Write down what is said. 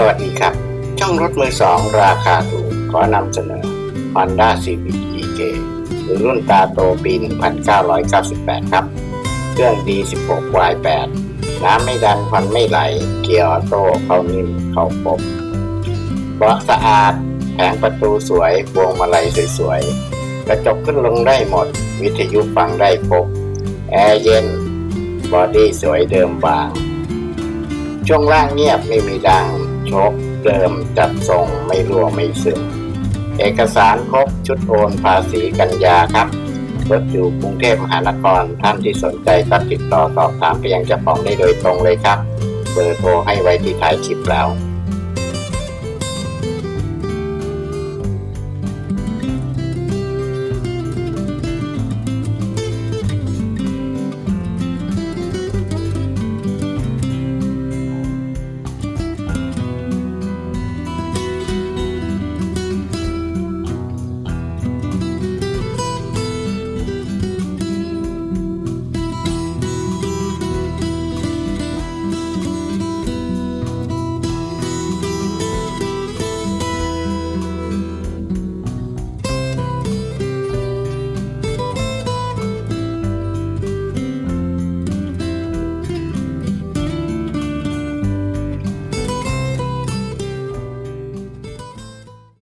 สวัสดีครับ ช่องรถมือสองราคาถูก ขอนำเสนอ Honda Civic EK หรือรุ่นตาโตปี 1998 ครับ เครื่อง D16 Y8 น้ำไม่ดันควันไม่ไหล เกียร์ออโต้เขานิ่มเขาปบเบาะสะอาดแผงประตูสวยพวงมาลัยสวยๆ กระจกขึ้นลงได้หมด วิทยุฟังได้ครบ แอร์เย็น บอดี้สวยเดิมบาง ช่วงล่างเงียบไม่มีดัง ชกเดิมจัดส่งไม่รั่วไม่ซึมเอกสารครบชุดโอนภาษีกันยาครับรถอยู่กรุงเทพมหานครท่านที่สนใจก็ติดต่อสอบถามไปยังเจ้าของได้โดยตรงเลยครับ เบอร์โทรให้ไว้ที่ท้ายคลิปแล้ว